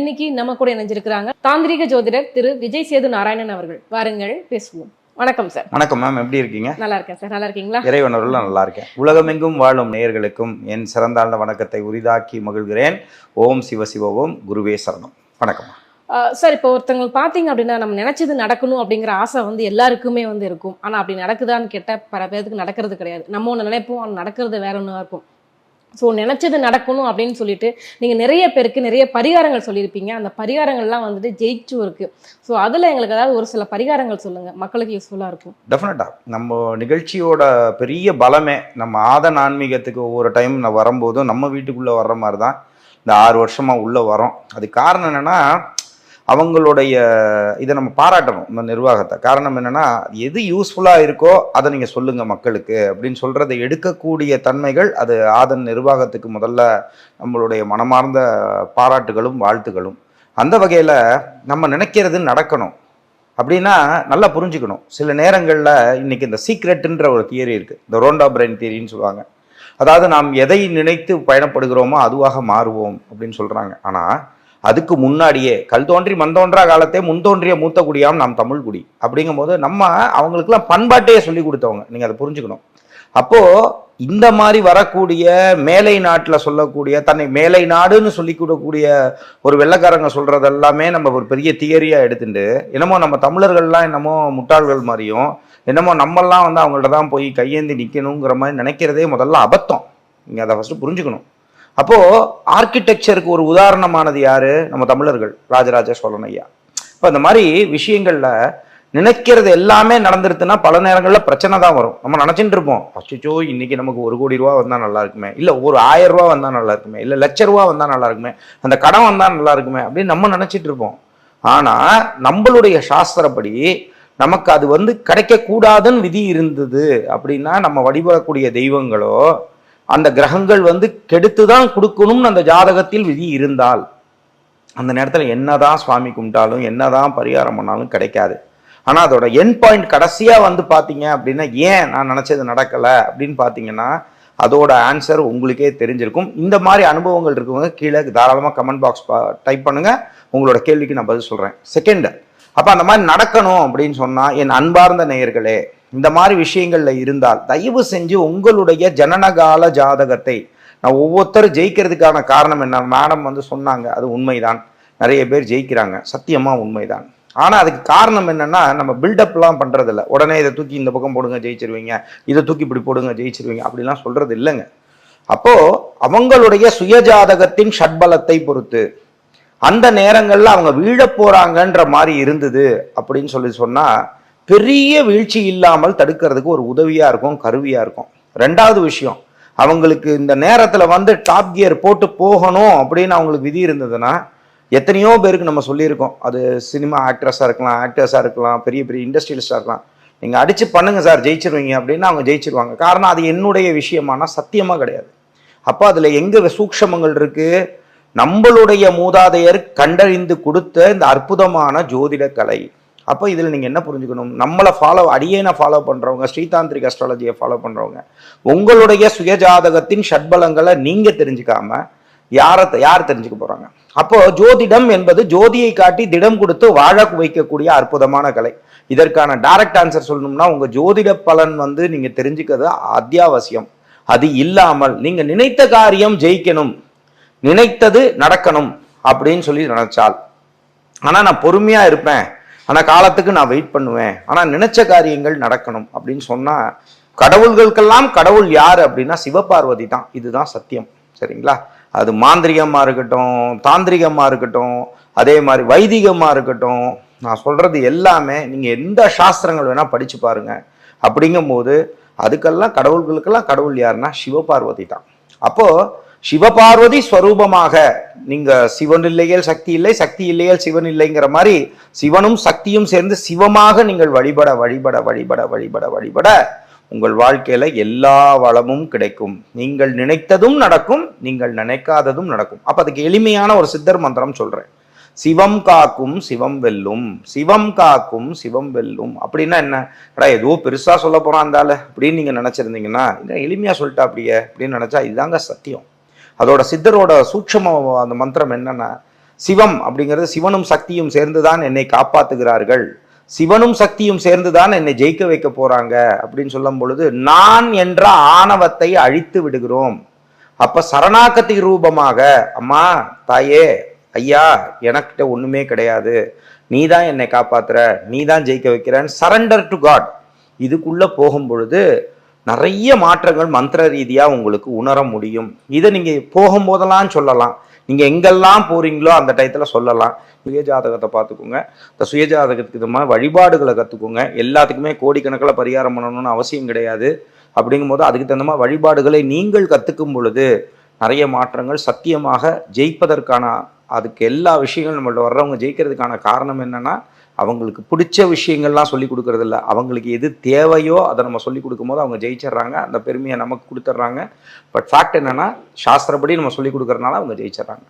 இன்னைக்கு நம்ம கூட இணைஞ்சிருக்கிறாங்க தாந்திரிக ஜோதிடர் திரு விஜய் சேது நாராயணன் அவர்கள். வாருங்கள் பேசுவோம். வணக்கம் சார் வணக்கம் மேம் எப்படி இருக்கீங்க? நல்லா இருக்கேன் சார் நல்லா இருக்கீங்களா? இறைவனருள் நல்லா இருக்கேன். உலகமெங்கும் வாழும் நேயர்களுக்கும் என் சிறந்தாழ்ந்த வணக்கத்தை உரிதாக்கி மகிழ்கிறேன். ஓம் சிவ சிவ ஓம் குருவே சரணம். வணக்கம் சார் இப்போ ஒருத்தவங்களுக்கு பார்த்தீங்க அப்படின்னா நம்ம நினைச்சது நடக்கணும் அப்படிங்கிற ஆசை வந்து எல்லாருக்குமே வந்து இருக்கும். ஆனா அப்படி நடக்குதான்னு கேட்டால் பல பேருக்கு நடக்கிறது கிடையாது. நம்ம ஒன்று நினைப்போம் நடக்கிறது வேற ஒன்றா இருக்கும். ஸோ நினச்சது நடக்கணும் அப்படின்னு சொல்லிட்டு நீங்கள் நிறைய பேருக்கு நிறைய பரிகாரங்கள் சொல்லியிருப்பீங்க. அந்த பரிகாரங்கள்லாம் வந்துட்டு ஜெயிச்சும் இருக்குது ஸோ அதில் எங்களுக்கு ஏதாவது ஒரு சில பரிகாரங்கள் சொல்லுங்கள் மக்களுக்கு யூஸ்ஃபுல்லாக இருக்கும். டெஃபினட்டாக நம்ம நிகழ்ச்சியோட பெரிய பலமே நம்ம ஆதன் ஆன்மீகத்துக்கு ஒவ்வொரு டைம் நான் வரும்போதும் நம்ம வீட்டுக்குள்ளே வர்ற மாதிரி தான் இந்த ஆறு வருஷமாக உள்ளே வரோம் அது காரணம் என்னென்னா அவங்களுடைய இதை நம்ம பாராட்டணும் இந்த நிர்வாகத்தை. காரணம் என்னென்னா எது யூஸ்ஃபுல்லாக இருக்கோ அதை நீங்கள் சொல்லுங்கள் மக்களுக்கு. அப்படின்னு சொல்கிறத எடுக்கக்கூடிய தன்மைகள் அது ஆதன் நிர்வாகத்துக்கு முதல்ல நம்மளுடைய மனமார்ந்த பாராட்டுகளும் வாழ்த்துகளும். அந்த வகையில் நம்ம நினைக்கிறது நடக்கணும். அப்படின்னா நல்லா புரிஞ்சுக்கணும். சில நேரங்களில் இன்றைக்கி இந்த சீக்ரெட்டுன்ற ஒரு தியரி இருக்குது இந்த ரோண்டா பிரெயின் தியரின்னு சொல்லுவாங்க. அதாவது நாம் எதை நினைத்து பயணப்படுகிறோமோ அதுவாக மாறுவோம் அப்படின்னு சொல்கிறாங்க ஆனால் அதுக்கு முன்னாடியே கல் தோன்றி மண் தோன்றா காலத்தே முன் தோன்றிய மூத்த குடியாம் நாம் தமிழ் குடி. அப்படிங்கும்போது நம்ம அவங்களுக்குலாம் பண்பாட்டையே சொல்லி கொடுத்தவங்க. நீங்கள் அதை புரிஞ்சுக்கணும். அப்போது இந்த மாதிரி வரக்கூடிய மேலை நாட்டில் சொல்லக்கூடிய தன்னை மேலை நாடுன்னு சொல்லி கொடுக்கக்கூடிய ஒரு வெள்ளைக்காரங்க சொல்றது எல்லாமே நம்ம ஒரு பெரிய தியரியாக எடுத்துட்டு என்னமோ நம்ம தமிழர்கள்லாம் என்னமோ முட்டாள்கள் மாதிரியும் என்னமோ நம்மெல்லாம் வந்து அவங்கள்ட்ட தான் போய் கையேந்தி நிற்கணுங்கிற மாதிரி நினைக்கிறதே முதல்ல அபத்தம். நீங்கள் அதை ஃபஸ்ட்டு புரிஞ்சுக்கணும். அப்போது ஆர்கிடெக்சருக்கு ஒரு உதாரணமானது யாரு? நம்ம தமிழர்கள் ராஜராஜ சோழன் ஐயா. இப்போ இந்த மாதிரி விஷயங்களில் நினைக்கிறது எல்லாமே நடந்துருதுன்னா பல நேரங்களில் பிரச்சனை தான் வரும். நம்ம நினச்சிட்டு இருப்போம். அச்சோ இன்னைக்கு நமக்கு ஒரு கோடி ரூபா வந்தால் நல்லா இருக்குமே. இல்லை ஒரு ஆயிரம் ரூபா வந்தால் நல்லா இருக்குமே. இல்லை லட்ச ரூபா வந்தால் நல்லா இருக்குமே. அந்த கடன் வந்தால் நல்லா இருக்குமே அப்படின்னு நம்ம நினச்சிட்டு இருப்போம். ஆனால் நம்மளுடைய சாஸ்திரப்படி நமக்கு அது வந்து கிடைக்கக்கூடாதுன்னு விதி இருந்தது அப்படின்னா நம்ம வழிபடக்கூடிய தெய்வங்களோ அந்த கிரகங்கள் வந்து கெடுத்து தான் கொடுக்கணும்னு அந்த ஜாதகத்தில் விதி இருந்தால் அந்த நேரத்தில் என்னதான் சுவாமி கும்பிட்டாலும் என்னதான் பரிகாரம் பண்ணாலும் கிடைக்காது. ஆனால் அதோட என் பாயிண்ட் கடைசியாக வந்து பார்த்தீங்க அப்படின்னா ஏன் நான் நினச்சது நடக்கலை அப்படின்னு பார்த்தீங்கன்னா அதோட ஆன்சர் உங்களுக்கே தெரிஞ்சிருக்கும். இந்த மாதிரி அனுபவங்கள் இருக்கவங்க கீழே தாராளமாக கமெண்ட் பாக்ஸ் டைப் பண்ணுங்கள் உங்களோட கேள்விக்கு நான் பதில் சொல்கிறேன் செகண்ட் அப்போ அந்த மாதிரி நடக்கணும் அப்படின்னு சொன்னால் என் அன்பார்ந்த நேயர்களே இந்த மாதிரி விஷயங்கள்ல இருந்தால் தயவு செஞ்சு உங்களுடைய ஜனனகால ஜாதகத்தை நான் ஒவ்வொருத்தரும் ஜெயிக்கிறதுக்கான காரணம் என்ன? மேடம் வந்து சொன்னாங்க அது உண்மைதான். நிறைய பேர் ஜெயிக்கிறாங்க சத்தியமா உண்மைதான். ஆனால் அதுக்கு காரணம் என்னன்னா நம்ம பில்டப்லாம் பண்ணுறதில்ல உடனே இதை தூக்கி இந்த பக்கம் போடுங்க ஜெயிச்சிருவீங்க. இதை தூக்கி இப்படி போடுங்க ஜெயிச்சிருவீங்க. அப்படிலாம் சொல்றது இல்லைங்க. அப்போது அவங்களுடைய சுயஜாதகத்தின் ஷட்பலத்தை பொறுத்து அந்த நேரங்களில் அவங்க வீழ போகிறாங்கன்ற மாதிரி இருந்தது அப்படின்னு சொல்லி சொன்னால் பெரிய வீழ்ச்சி இல்லாமல் தடுக்கிறதுக்கு ஒரு உதவியாக இருக்கும் கருவியாக இருக்கும். ரெண்டாவது விஷயம் அவங்களுக்கு இந்த நேரத்தில் வந்து டாப் கியர் போட்டு போகணும் அப்படின்னு அவங்களுக்கு விதி இருந்ததுன்னா எத்தனையோ பேருக்கு நம்ம சொல்லியிருக்கோம். அது சினிமா ஆக்ட்ரஸாக இருக்கலாம் ஆக்டர்ஸாக இருக்கலாம் பெரிய பெரிய இண்டஸ்ட்ரியலிஸ்டாக இருக்கலாம். நீங்கள் அடித்து பண்ணுங்கள் சார் ஜெயிச்சிருவீங்க அப்படின்னு அவங்க ஜெயிச்சிருவாங்க. காரணம் அது என்னுடைய விஷயமானா சத்தியமாக கிடையாது. அப்போ அதில் எங்கே சூக்ஷமங்கள் இருக்குது நம்மளுடைய மூதாதையர் கண்டறிந்து கொடுத்த இந்த அற்புதமான ஜோதிட கலை அப்போ இதில் நீங்கள் என்ன புரிஞ்சுக்கணும்? நம்மளை ஃபாலோ அடியேனை ஃபாலோ பண்ணுறவங்க ஸ்ரீதாந்திரிக் அஸ்ட்ராலஜியை ஃபாலோ பண்ணுறவங்க உங்களுடைய சுயஜாதகத்தின் ஷட்பலங்களை நீங்கள் தெரிஞ்சுக்காம யாரை யார் தெரிஞ்சுக்க போகிறாங்க அப்போ ஜோதிடம் என்பது ஜோதியை காட்டி திடம் கொடுத்து வாழ வைக்கக்கூடிய அற்புதமான கலை. இதற்கான டைரக்ட் ஆன்சர் சொல்லணும்னா உங்கள் ஜோதிட பலன் வந்து நீங்கள் தெரிஞ்சுக்கிறது அத்தியாவசியம். அது இல்லாமல் நீங்கள் நினைத்த காரியம் ஜெயிக்கணும். நினைத்தது நடக்கணும் அப்படின்னு சொல்லி நினைச்சால். ஆனால் நான் பொறுமையாக இருப்பேன். ஆனால் காலத்துக்கு நான் வெயிட் பண்ணுவேன். ஆனால் நினைச்ச காரியங்கள் நடக்கணும் அப்படின்னு சொன்னால் கடவுள்களுக்கெல்லாம் கடவுள் யார் அப்படின்னா சிவபார்வதி தான். இதுதான் சத்தியம். சரிங்களா? அது மாந்திரிகமாக இருக்கட்டும் தாந்திரிகமாக இருக்கட்டும் அதே மாதிரி வைதிகமாக இருக்கட்டும். நான் சொல்கிறது எல்லாமே நீங்கள் எந்த சாஸ்திரங்கள் வேணால் படித்து பாருங்க. அப்படிங்கும்போது அதுக்கெல்லாம் கடவுள்களுக்கெல்லாம் கடவுள் யாருன்னா சிவபார்வதி தான். அப்போது சிவபார்வதி ஸ்வரூபமாக நீங்க சிவன் இல்லையேல் சக்தி இல்லை சக்தி இல்லையேல் சிவன் இல்லைங்கிற மாதிரி சிவனும் சக்தியும் சேர்ந்து சிவமாக நீங்கள் வழிபட வழிபட வழிபட வழிபட வழிபட உங்கள் வாழ்க்கையில எல்லா வளமும் கிடைக்கும். நீங்கள் நினைத்ததும் நடக்கும் நீங்கள் நினைக்காததும் நடக்கும். அப்ப அதுக்கு எளிமையான ஒரு சித்தர் மந்திரம் சொல்றேன். சிவம் காக்கும் சிவம் வெல்லும். சிவம் காக்கும் சிவம் வெல்லும். அப்படின்னா என்ன? அடா ஏதோ பெருசா சொல்ல போறான் இருந்தால அப்படின்னு நீங்க நினைச்சிருந்தீங்கன்னா இல்லை எளிமையா சொல்லிட்டா அப்படியே அப்படின்னு நினைச்சா இதுதாங்க சத்தியம். அதோட சித்தரோட சூட்சம அந்த மந்திரம் என்னன்னா சிவம் அப்படிங்கிறது சிவனும் சக்தியும் சேர்ந்துதான் என்னை காப்பாத்துகிறார்கள். சிவனும் சக்தியும் சேர்ந்துதான் என்னை ஜெயிக்க வைக்க போறாங்க அப்படின்னு சொல்லும் பொழுது நான் என்ற ஆணவத்தை அழித்து விடுகிறோம். அப்ப சரணாகதி ரூபமாக அம்மா தாயே ஐயா எனக்கிட்ட ஒண்ணுமே கிடையாது. நீ தான் என்னை காப்பாத்துற நீ தான் ஜெயிக்க வைக்கிறன்னு சரண்டர் டு காட் இதுக்குள்ள போகும் பொழுது நிறைய மாற்றங்கள் மந்திர ரீதியாக உங்களுக்கு உணர முடியும். இதை நீங்கள் போகும்போதெல்லாம் சொல்லலாம். நீங்கள் எங்கெல்லாம் போகிறீங்களோ அந்த டயத்தில் சொல்லலாம். சுயஜாதகத்தை பார்த்துக்கோங்க. இந்த சுயஜாதகத்துக்கு இது மாதிரி வழிபாடுகளை கற்றுக்கோங்க எல்லாத்துக்குமே கோடிக்கணக்கில் பரிகாரம் பண்ணணும்னு அவசியம் கிடையாது. அப்படிங்கும்போது அதுக்கு தகுந்த மாதிரி வழிபாடுகளை நீங்கள் கற்றுக்கும் பொழுது நிறைய மாற்றங்கள் சத்தியமாக ஜெயிப்பதற்கான அதுக்கு எல்லா விஷயங்களும் நம்மள்ட்ட வர்றவங்க ஜெயிக்கிறதுக்கான காரணம் என்னென்னா அவங்களுக்கு பிடிச்ச விஷயங்கள்லாம் சொல்லி கொடுக்கறது அவங்களுக்கு எது தேவையோ அதை நம்ம சொல்லி கொடுக்கும்போது அவங்க ஜெயிச்சிடுறாங்க. அந்த பெருமையை நமக்கு கொடுத்துட்றாங்க. பட் ஃபேக்ட் என்னென்னா சாஸ்திரப்படி நம்ம சொல்லி கொடுக்கறதுனால அவங்க ஜெயிச்சிடுறாங்க.